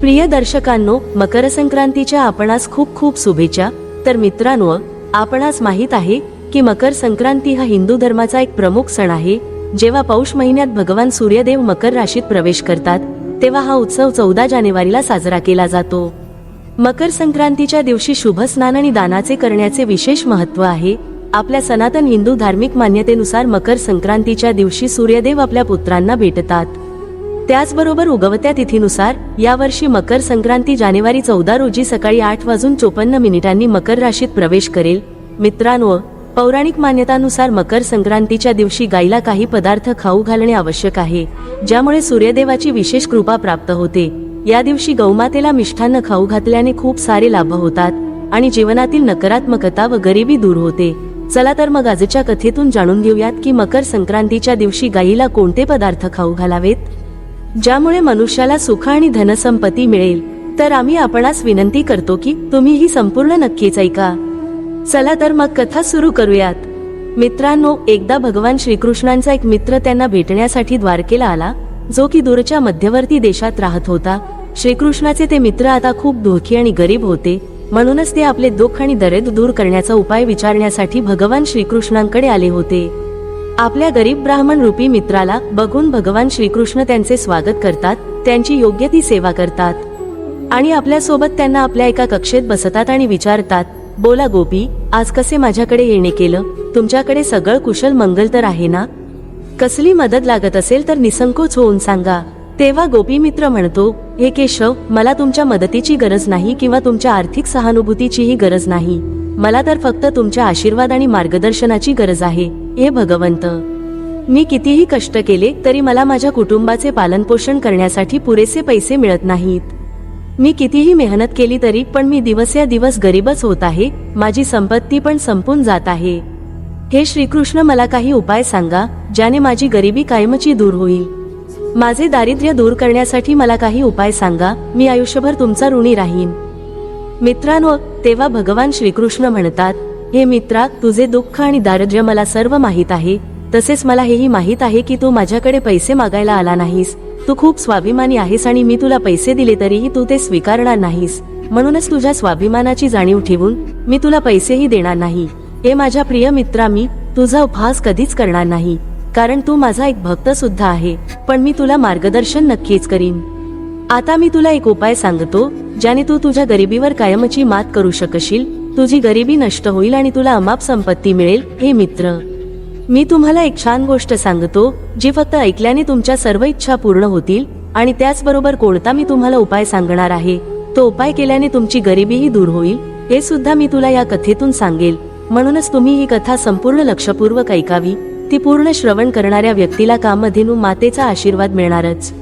प्रिय दर्शकांनो मकर संक्रांतीच्या आपणास खूप खूप शुभेच्छा. तर मित्रांनो आपणास माहीत आहे की मकर संक्रांती हा हिंदू धर्माचा एक प्रमुख सण आहे. जेव्हा पौष महिन्यात भगवान सूर्यदेव मकर राशीत प्रवेश करतात तेव्हा हा उत्सव चौदा जानेवारीला साजरा केला जातो. मकर संक्रांतीच्या दिवशी शुभ स्नान आणि दानाचे करण्याचे विशेष महत्त्व आहे. आपल्या सनातन हिंदू धार्मिक मान्यतेनुसार मकर संक्रांतीच्या दिवशी सूर्यदेव आपल्या पुत्रांना भेटतात. त्याचबरोबर उगवत्या तिथीनुसार यावर्षी मकर संक्रांती जानेवारी चौदा रोजी सकाळी आठ वाजून चोपन्न मिनिटांनी मकर राशीत प्रवेश करेल. मित्रांनो पौराणिक मान्यतानुसार मकर संक्रांतीच्या दिवशी गायीला काही पदार्थ खाऊ घालणे आवश्यक आहे ज्यामुळे सूर्यदेवाची विशेष कृपा प्राप्त होते. या दिवशी गौमातेला मिष्ठान्न खाऊ घातल्याने खूप सारे लाभ होतात आणि जीवनातील नकारात्मकता व गरिबी दूर होते. चला तर मग आजच्या कथेतून जाणून घेऊयात की मकर संक्रांतीच्या दिवशी गायीला कोणते पदार्थ खाऊ घालावेत? ज्यामुळे मनुष्याला सुख आणि धनसंपत्ती मिळेल तर आम्ही आपणास विनंती करतो की तुम्ही ही संपूर्ण नक्कीच ऐका. चला तर मग कथा सुरू करूयात. मित्रांनो एकदा भगवान श्रीकृष्णांचा एक मित्र त्यांना भेटण्यासाठी द्वारकेला आला जो की दूरच्या मध्यवर्ती देशात राहत होता. श्रीकृष्णाचे ते मित्र आता खूप दुःखी आणि गरीब होते म्हणूनच ते आपले दुःख आणि दरेद दूर करण्याचा उपाय विचारण्यासाठी भगवान श्रीकृष्णांकडे आले होते. आपल्या गरीब ब्राह्मण रूपी मित्राला बघून भगवान श्रीकृष्ण त्यांचे स्वागत करतात त्यांची योग्य ती सेवा करतात. आणि आपल्यासोबत त्यांना आपल्या एका कक्षेत बसतात आणि विचारतात बोला गोपी आज कसे माझ्याकडे येणे केलं? तुमच्याकडे सगळं कुशल मंगल तर आहे ना? कसली मदत लागत असेल तर निसंकोच होऊन सांगा. तेव्हा गोपी मित्र म्हणतो हे केशव मला तुमच्या मदतीची गरज नाही किंवा तुमच्या आर्थिक सहानुभूतीचीही गरज नाही. मला तर फक्त तुमच्या आशीर्वाद आणि मार्गदर्शनाची गरज आहे हे भगवंत. मी कितीही कष्ट केले तरी मला माझ्या कुटुंबाचे पालनपोषण करण्यासाठी पुरेसे पैसे मिळत नाहीत. मी कितीही मेहनत केली तरी पण मी दिवस या दिवस गरीबच होत आहे माझी संपत्ती पण संपून जात आहे. हे श्रीकृष्ण मला काही उपाय सांगा ज्याने माझी गरिबी कायमची दूर होईल. माझे दारिद्र्य दूर करण्यासाठी मला काही उपाय सांगा मी आयुष्यभर तुमचा ऋणी राहीन. मित्रांनो तेव्हा भगवान श्रीकृष्ण म्हणतात हे मित्रा तुझे दुःख आणि दारिद्र्य मला सर्व माहीत आहे. तसेच मला हेही माहीत आहे की तू माझ्याकडे पैसे मागायला आला नाहीस. तू खूप स्वाभिमानी आहेस आणि मी तुला पैसे दिले तरीही तू ते स्वीकारणार नाहीस. म्हणूनच तुझ्या स्वाभिमानाची जाणीव ठेवून मी तुला पैसेही देणार नाही. हे माझ्या प्रिय मित्रा मी तुझा उपहास कधीच करणार नाही. कारण तू माझा एक भक्त सुद्धा आहे. पण मी तुला मार्गदर्शन नक्कीच करीन. आता मी तुला एक उपाय सांगतो. ज्याने तू तुझ्या गरिबीवर कायमची मात करू शकशील तुझी गरिबी नष्ट होईल आणि तुला अमाप संपत्ती मिळेल हे मित्र. मी तुम्हाला एक छान गोष्ट सांगतो जी फक्त ऐकल्याने तुमच्या सर्व इच्छा पूर्ण होतील आणि त्याचबरोबर कोणता मी तुम्हाला उपाय सांगणार आहे तो उपाय केल्याने तुमची गरिबीही दूर होईल हे सुद्धा मी तुला या कथेतून सांगेल. म्हणूनच तुम्ही ही कथा संपूर्ण लक्षपूर्वक ऐकावी ती पूर्ण श्रवण करणाऱ्या व्यक्तीला कामधेनू मातेचा आशीर्वाद मिळणारच.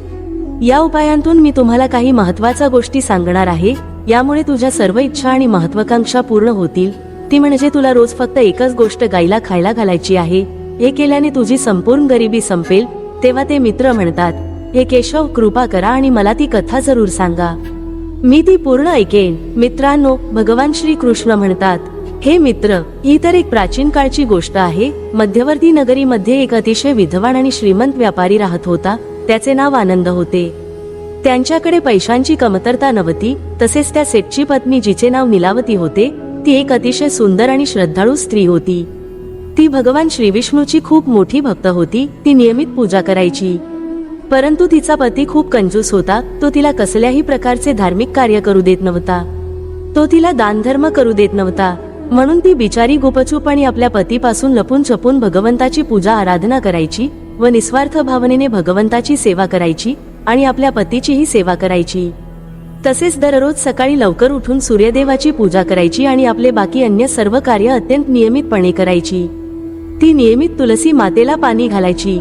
या उपायांतून मी तुम्हाला काही महत्त्वाच्या गोष्टी सांगणार आहे. यामुळे तुझ्या सर्व इच्छा आणि महत्वाकांक्षा पूर्ण होतील. ती म्हणजे तुला रोज फक्त एकच गोष्ट गायला खायला घालायची आहे. हे केल्याने तुझी संपूर्ण गरिबी संपेल तेव्हा ते मित्र म्हणतात हे केशव कृपा करा आणि मला ती कथा जरूर सांगा. मी ती पूर्ण ऐकेन. मित्रांनो भगवान श्री कृष्ण म्हणतात हे मित्र ही तर एक प्राचीन काळची गोष्ट आहे. मध्यवर्ती नगरीमध्ये एक अतिशय विधवान आणि श्रीमंत व्यापारी राहत होता. त्याचे नाव आनंद होते. त्यांच्याकडे पैशांची कमतरता नव्हती तसेच त्या सेटची पत्नी जिचे नाव निलावती होते ती एक अतिशय सुंदर आणि श्रद्धाळू स्त्री होती. ती भगवान श्रीविष्णूची खूप मोठी भक्त होती ती नियमित पूजा करायची. परंतु तिचा पती खूप कंजूस होता तो तिला कसल्याही प्रकारचे धार्मिक कार्य करू देत नव्हता. तो तिला दानधर्म करू देत नव्हता म्हणून ती बिचारी गुपचूप आणि आपल्या पतीपासून लपून छपून भगवंताची पूजा आराधना करायची व निस्वार्थ भावनेने भगवंताची सेवा करायची आणि आपल्या पतीचीही सेवा करायची. तसेच दररोज सकाळी लवकर उठून सूर्यदेवाची पूजा करायची आणि आपले बाकी अन्य सर्व कार्य अत्यंत नियमितपणे करायची. ती नियमित तुलसी मातेला पाणी घालायची.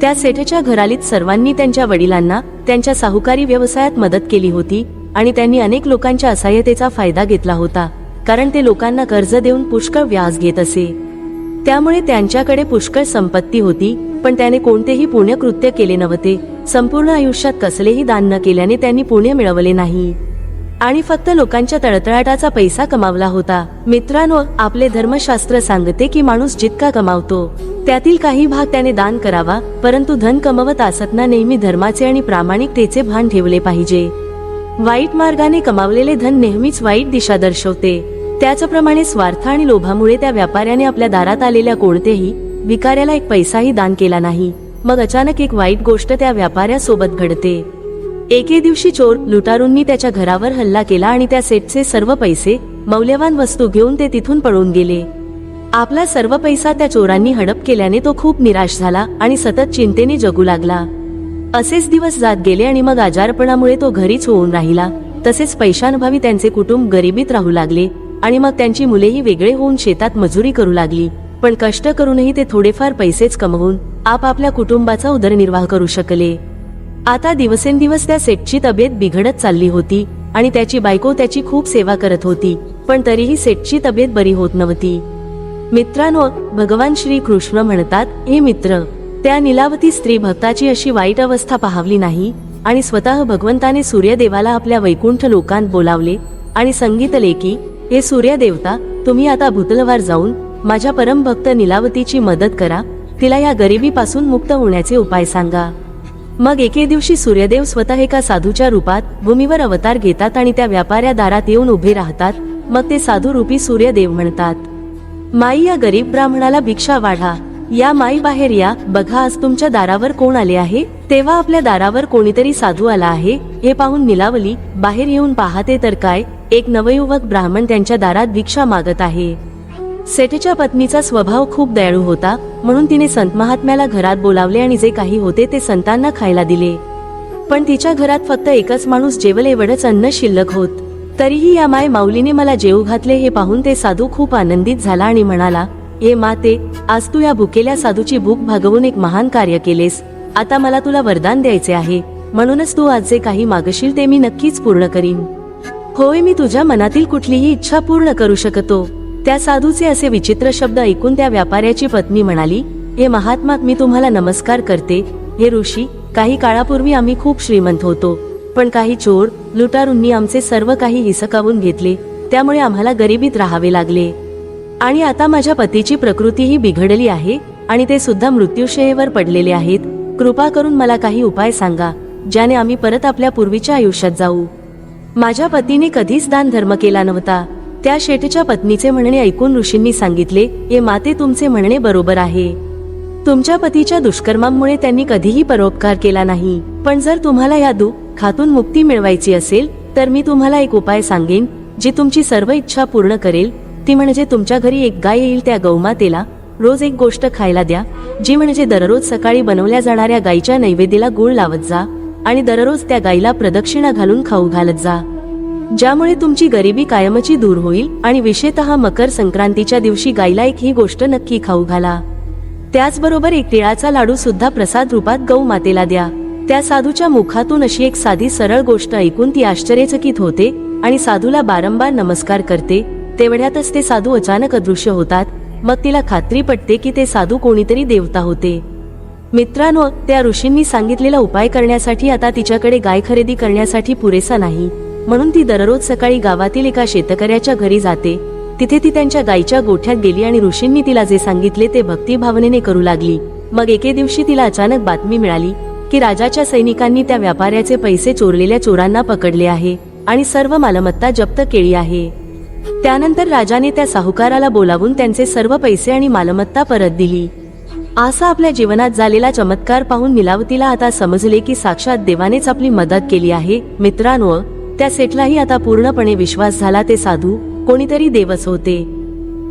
त्या सेठच्या घरालीत सर्वांनी त्यांच्या वडिलांना त्यांच्या साहुकारी व्यवसायात मदत केली होती आणि त्यांनी अनेक लोकांच्या असहाय्यतेचा फायदा घेतला होता कारण ते लोकांना कर्ज देऊन पुष्कळ व्याज घेत असे. त्यामुळे त्यांच्याकडे पुष्कळ संपत्ती होती पण त्याने कोणतेही पुण्यकृत्य केले नव्हते. संपूर्ण आयुष्यात कसलेही दान न केल्याने त्यांनी पुण्य मिळवले नाही. आणि फक्त लोकांच्या तळतळाटाचा पैसा कमावला होता. मित्रांनो आपले धर्मशास्त्र सांगते की माणूस जितका कमावतो त्यातील काही भाग त्याने दान करावा परंतु धन कमवत असताना नेहमी धर्माचे आणि प्रामाणिकतेचे भान ठेवले पाहिजे. वाईट मार्गाने कमावलेले धन नेहमीच वाईट दिशा दर्शवते. त्याचप्रमाणे स्वार्थ आणि लोभामुळे त्या व्यापाऱ्याने आपल्या दारात आलेल्या कोणतेही विकाऱ्याला एक पैसाही दान केला नाही. मग अचानक एक वाईट गोष्ट त्या व्यापाऱ्यासोबत घडते. एके दिवशी चोर लुटारूंनी त्याच्या घरावर हल्ला केला आणि त्या सेटचे सर्व पैसे मौल्यवान वस्तू घेऊन ते तिथून पळून गेले. आपला सर्व पैसा त्या चोरांनी हडप केल्याने तो खूप निराश झाला आणि सतत चिंतेने जगू लागला. असेच दिवस जात गेले आणि मग आजारपणामुळे तो घरीच होऊन राहिला. तसेच पैशांभावी त्यांचे कुटुंब गरिबीत राहू लागले. आणि मग त्यांची मुलेही वेगळे होऊन शेतात मजुरी करू लागली. पण कष्ट करूनही ते थोडेफार पैसेच कमवून आपापल्या कुटुंबाचा उदरनिर्वाह करू शकले. आता दिवसेंदिवस त्या सेटची तब्येत बिघडत चालली होती आणि त्याची बायको त्याची खूप सेवा करत होती पण तरीही सेटची तब्येत बरी होत नव्हती. मित्रांनो भगवान श्री कृष्ण म्हणतात हे मित्र त्या निलावती स्त्री भक्ताची अशी वाईट अवस्था पाहावली नाही आणि स्वतः भगवंताने सूर्यदेवाला आपल्या वैकुंठ लोकांत बोलावले आणि सांगितले की हे सूर्यदेवता तुम्ही आता भूतलवार जाऊन माझ्या परमभक्त निलावतीची मदत करा. तिला या गरिबीपासून मुक्त होण्याचे उपाय सांगा. मग एके दिवशी सूर्यदेव स्वतः एका साधूच्या रूपात भूमीवर अवतार घेतात आणि त्या व्यापाऱ्या दारात येऊन उभे राहतात. मग ते साधू रूपी सूर्यदेव म्हणतात माई या गरीब ब्राह्मणाला भिक्षा वाढा. या माई बाहेर या. बघा आज तुमच्या दारावर कोण आले आहे? तेव्हा आपल्या दारावर कोणीतरी साधू आला आहे. हे पाहून निलावली बाहेर येऊन पाहते तर काय? एक नवयुवक ब्राह्मण त्यांच्या दारात भिक्षा मागत आहे. सेठच्या पत्नीचा स्वभाव खूप दयाळू होता म्हणून तिने संत महात्म्याला घरात बोलावले आणि जे काही होते ते संतांना खायला दिले. पण तिच्या घरात फक्त एकच माणूस जेवल एवढंच अन्न शिल्लक होत. तरीही या माय माऊलीने मला जेऊ घातले हे पाहून ते साधू खूप आनंदित झाला आणि म्हणाला ये माते आज तू या भुकेल्या साधूची भूक भागवून एक महान कार्य केलेस. आता मला तुला वरदान द्यायचे आहे. म्हणूनच तू आज जे काही मागशील ते मी नक्कीच पूर्ण करीन. होय मी तुझ्या मनातील कुठलीही इच्छा पूर्ण करू शकतो. त्या साधूचे असे विचित्र शब्द ऐकून त्या व्यापाऱ्याची पत्नी म्हणाली हे महात्मा मी तुम्हाला नमस्कार करते. हे ऋषी काही काळापूर्वी आम्ही खूप श्रीमंत होतो. पण काही चोर लुटारूंनी आमचे सर्व काही हिसकावून घेतले. त्यामुळे आम्हाला गरिबीत राहावे लागले. आणि आता माझ्या पतीची प्रकृतीही बिघडली आहे आणि ते सुद्धा मृत्यूशयेवर पडलेले आहेत. कृपा करून मला काही उपाय सांगा ज्याने आम्ही परत आपल्या पूर्वीच्या आयुष्यात जाऊ. माझ्या पतीने कधीच दान धर्म केला नव्हता. त्या शेठच्या पत्नीचे म्हणणे ऐकून ऋषींनी सांगितले हे माते तुमचे म्हणणे बरोबर आहे. तुमच्या पतीच्या दुष्कर्मामुळे त्यांनी कधीही परोपकार केला नाही. पण जर तुम्हाला या दुःख खातून मुक्ती मिळवायची असेल तर मी तुम्हाला एक उपाय सांगेन जी तुमची सर्व इच्छा पूर्ण करेल. ती म्हणजे तुमच्या घरी एक गाय येईल त्या गौमातेला रोज एक गोष्ट खायला द्या जी म्हणजे दररोज सकाळी बनवल्या जाणाऱ्या गायीच्या नैवेद्याला गुळ लावत जा. आणि दररोज त्या गायीला प्रदक्षिणा घालून खाऊ घालत जा. ज्यामुळे तुमची गरिबी कायमची दूर होईल आणि विशेषतः मकर संक्रांतीच्या दिवशी गायीला एक ही गोष्ट नक्की खाऊ घाला. त्याचबरोबर एक तिळाचा लाडू सुद्धा प्रसाद रूपात गौ मातेला द्या. त्या साधूच्या मुखातून अशी एक साधी सरळ गोष्ट ऐकून ती आश्चर्यचकित होते आणि साधूला बारंबार नमस्कार करते. तेवढ्यातच ते साधू अचानक अदृश्य होतात. मग तिला खात्री पटते की ते साधू कोणीतरी देवता होते. मित्रांनो त्या ऋषींनी सांगितलेला उपाय करण्यासाठी आता तिच्याकडे गाय खरेदी करण्यासाठी पुरेसा नाही. म्हणून ती दररोज सकाळी गावातील एका शेतकऱ्याच्या घरी जाते. तिथे ती त्यांच्या गायीच्या गोठ्यात गेली आणि ऋषींनी तिला जे सांगितले ते भक्ती भावनेने करू लागली. मग एके दिवशी तिला अचानक बातमी मिळाली की राजाच्या सैनिकांनी त्या व्यापाऱ्याचे पैसे चोरलेल्या चोरांना पकडले आहे आणि सर्व मालमत्ता जप्त केली आहे. त्यानंतर राजाने त्या साहुकाराला बोलावून त्यांचे सर्व पैसे आणि मालमत्ता परत दिली. असा आपल्या जीवनात झालेला चमत्कार पाहून मिलावतीला आता समजले की साक्षात देवानेच आपली मदत केली आहे. मित्रांनो त्या सेठलाही आता पूर्णपणे विश्वास झाला ते साधू कोणीतरी देवच होते.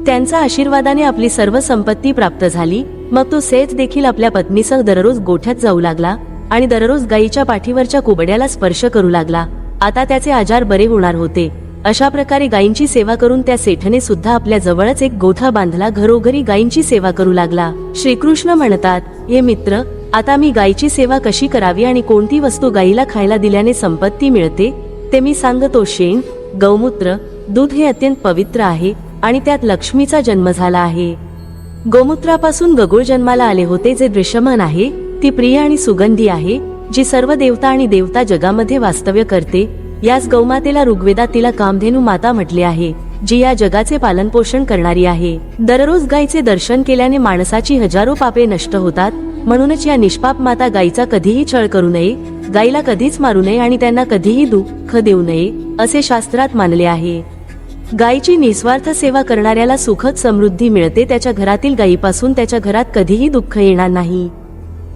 त्यांच्या आशीर्वादाने आपली सर्व संपत्ती प्राप्त झाली. मग तो सेठ देखील आपल्या पत्नीसह दररोज गोठ्यात जाऊ लागला आणि दररोज गायीच्या पाठीवरच्या कुबड्याला स्पर्श करू लागला. आता त्याचे आजार बरे होणार होते. अशा प्रकारे गायींची सेवा करून त्या सेठने सुद्धा आपल्या जवळच एक गोठा बांधला घरोघरी गायींची सेवा करू लागला. श्रीकृष्ण म्हणतात हे मित्र आता मी गायीची सेवा कशी करावी आणि कोणती वस्तू गायीला खायला दिल्याने संपत्ती मिळते? ते मी सांगतो शेण गौमूत्र दूध हे अत्यंत पवित्र आहे आणि त्यात लक्ष्मीचा जन्म झाला आहे. गोमूत्रापासून गगुळ जन्माला आले होते जे दृश्यमान आहे ती प्रिय आणि सुगंधी आहे जी सर्व देवता आणि देवता जगामध्ये वास्तव्य करते याच गौमातेला ऋग्वेदात तिला कामधेनू माता म्हटले आहे जी या जगाचे पालन पोषण करणारी आहे. दररोज गायीचे दर्शन केल्याने माणसाची हजारो पापे नष्ट होतात म्हणूनच या निष्पाप माता गायीचा कधीही छळ करू नये गायीला कधीच मारू नये आणि त्यांना कधीही दुःख देऊ नये असे शास्त्रात मानले आहे. गायीची निस्वार्थ सेवा करणाऱ्याला सुखद समृद्धी मिळते त्याच्या घरातील गायीपासून त्याच्या घरात कधीही दुःख येणार नाही.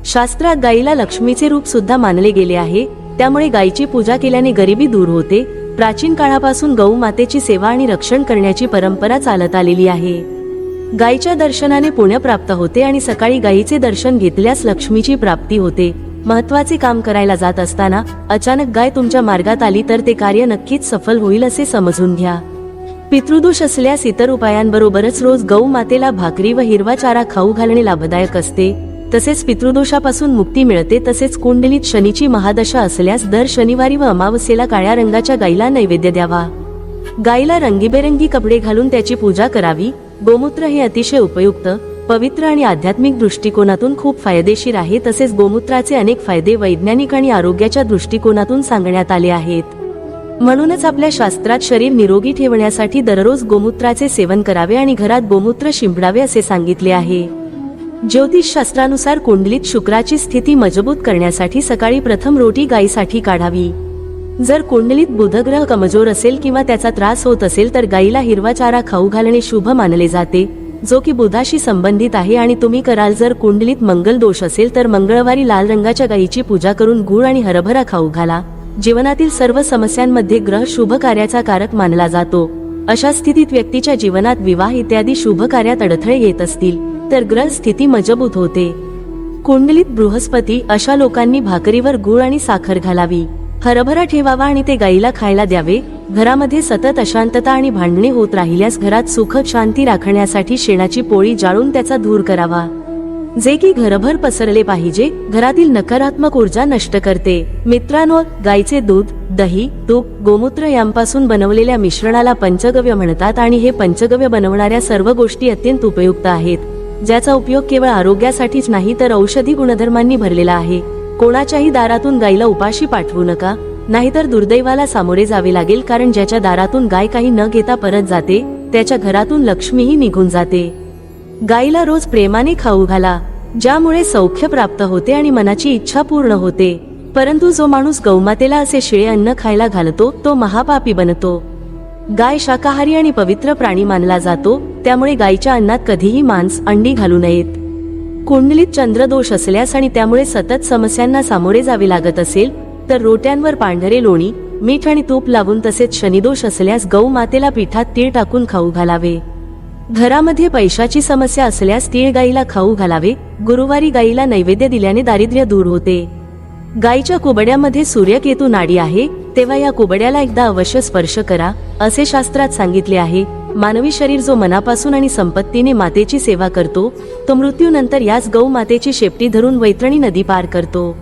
शास्त्रात गायीला लक्ष्मीचे रूप सुद्धा मानले गेले आहे त्यामुळे गायीची पूजा केल्याने गरिबी दूर होते. प्राचीन काळापासून गौ मातेची सेवा आणि रक्षण करण्याची परंपरा चालत आलेली आहे. गायीच्या दर्शनाने पुण्य प्राप्त होते आणि सकाळी गायीचे दर्शन घेतल्यास लक्ष्मीची प्राप्ती होते. महत्त्वाचे काम करायला जात असताना अचानक गाय तुमच्या मार्गात आली तर ते कार्य नक्कीच सफल होईल असे समजून घ्या. पितृदोष असल्यास इतर उपायांबरोबरच रोज गौ मातेला भाकरी व हिरवा चारा खाऊ घालणे लाभदायक असते. तसेच पितृदोषापासून मुक्ती मिळते. तसेच कुंडलीत शनीची महादशा असल्यास दर शनिवारी व अमावस्येला काळ्या रंगाच्या गायीला नैवेद्य द्यावा. गायीला रंगीबेरंगी कपडे घालून त्याची पूजा करावी. गोमूत्र हे अतिशय उपयुक्त पवित्र आणि आध्यात्मिक दृष्टिकोनातून खूप फायदेशीर आहे. तसेच गोमूत्राचे अनेक फायदे वैज्ञानिक आणि आरोग्याच्या दृष्टिकोनातून सांगण्यात आले आहेत. म्हणूनच आपल्या शास्त्रात शरीर निरोगी ठेवण्यासाठी दररोज गोमूत्राचे सेवन करावे आणि घरात गोमूत्र शिंपडावे असे सांगितले आहे. ज्योतिषशास्त्रानुसार कुंडलीत शुक्राची स्थिती मजबूत करण्यासाठी सकाळी प्रथम रोटी गायीसाठी काढावी. जर कुंडलीत बुधग्रह कमजोर असेल किंवा त्याचा त्रास होत असेल तर गायीला हिरवा चारा खाऊ घालणे शुभ मानले जाते जो की बुधाशी संबंधित आहे आणि तुम्ही कराल. जर कुंडलीत मंगल दोष असेल तर मंगळवारी लाल रंगाच्या गायीची पूजा करून गुळ आणि हरभरा खाऊ घाला. जीवनातील सर्व समस्यांमध्ये ग्रह शुभ कार्याचा कारक मानला जातो. अशा स्थितीत व्यक्तीच्या जीवनात विवाह इत्यादी शुभ कार्यात अडथळे येत असतील तर ग्रह स्थिती मजबूत होते. कुंडलीत बृहस्पती अशा लोकांनी भाकरीवर गुळ आणि साखर घालावी. हरभरा ठेवावा आणि ते गाईला खायला द्यावे. घरामध्ये सतत अशांतता आणि भांडणे होत राहिल्यास घरात सुखद शांती राखण्यासाठी शेणाची पोळी जाळून त्याचा धूर करावा. जे की घरभर पसरले पाहिजे घरातील नकारात्मक ऊर्जा नष्ट करते. मित्रांनो गायीचे दूध दही तूप गोमूत्र यांपासून बनवलेल्या मिश्रणाला पंचगव्य म्हणतात आणि हे पंचगव्य बनवणाऱ्या सर्व गोष्टी अत्यंत उपयुक्त आहेत. ज्याचा उपयोग केवळ आरोग्यासाठीच नाही तर औषधी गुणधर्मांनी भरलेला आहे. कोणाच्याही दारातून गायीला उपाशी पाठवू नका. नाहीतर दुर्दैवाला सामोरे जावे लागेल कारण ज्याच्या दारातून गाय काही न घेता परत जाते त्याच्या घरातून लक्ष्मीही निघून जाते. गायीला रोज प्रेमाने खाऊ घाला ज्यामुळे सौख्य प्राप्त होते आणि मनाची इच्छा पूर्ण होते. परंतु जो माणूस गौमातेला असे शिळे अन्न खायला घालतो तो महापापी बनतो. गाय शाकाहारी आणि पवित्र प्राणी मानला जातो त्यामुळे गायीच्या अन्नात कधीही मांस अंडी घालू नयेत. कुंडलीत चंद्रदोष असल्यास आणि त्यामुळे सतत समस्यांना सामोरे जावे लागत असेल तर रोट्यांवर पांढरे लोणी मीठ आणि तूप लावून तसेच शनिदोष असल्यास गौ मातेला पिठात तीळ टाकून खाऊ घालावे. घरामध्ये पैशाची समस्या असल्यास तीळ गाईला खाऊ घालावे. गुरुवारी गाईला नैवेद्य दिल्याने दारिद्र्य दूर होते. गायीच्या कुबड्यामध्ये सूर्यकेतू नाडी आहे तेव्हा या कुबड्याला एकदा अवश्य स्पर्श करा असे शास्त्रात सांगितले आहे. मानवी शरीर जो मनापासून आणि संपत्तीने मातेची सेवा करतो तो मृत्यूनंतर याच गौ मातेची शेपटी धरून वैतरणी नदी पार करतो.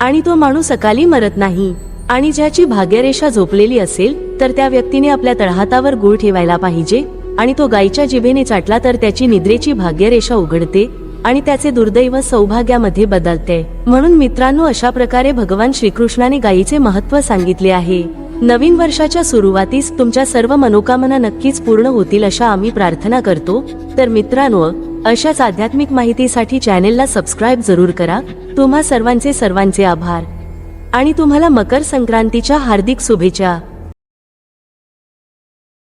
आणि तो माणूस अकाली मरत नाही. आणि ज्याची भाग्यरेषा झोपलेली असेल तर त्या व्यक्तीने आपल्या तळहातावर गुळ ठेवायला पाहिजे आणि तो गायीच्या जिभेने चाटला तर त्याची निद्रेची भाग्यरेषा उघडते आणि त्याचे दुर्दैव सौभाग्यामध्ये बदलते. म्हणून मित्रांनो अशा प्रकारे भगवान श्रीकृष्णाने गायीचे महत्त्व सांगितले आहे. नवीन वर्षाच्या सुरुवातीस तुमच्या सर्व मनोकामना नक्कीच पूर्ण होतील अशा आम्ही प्रार्थना करतो. तर मित्रांनो अशाच आध्यात्मिक माहितीसाठी चॅनेलला सबस्क्राईब जरूर करा. तुम्हा सर्वांचे सर्वांचे आभार. आणि तुम्हाला मकर संक्रांतीच्या हार्दिक शुभेच्छा.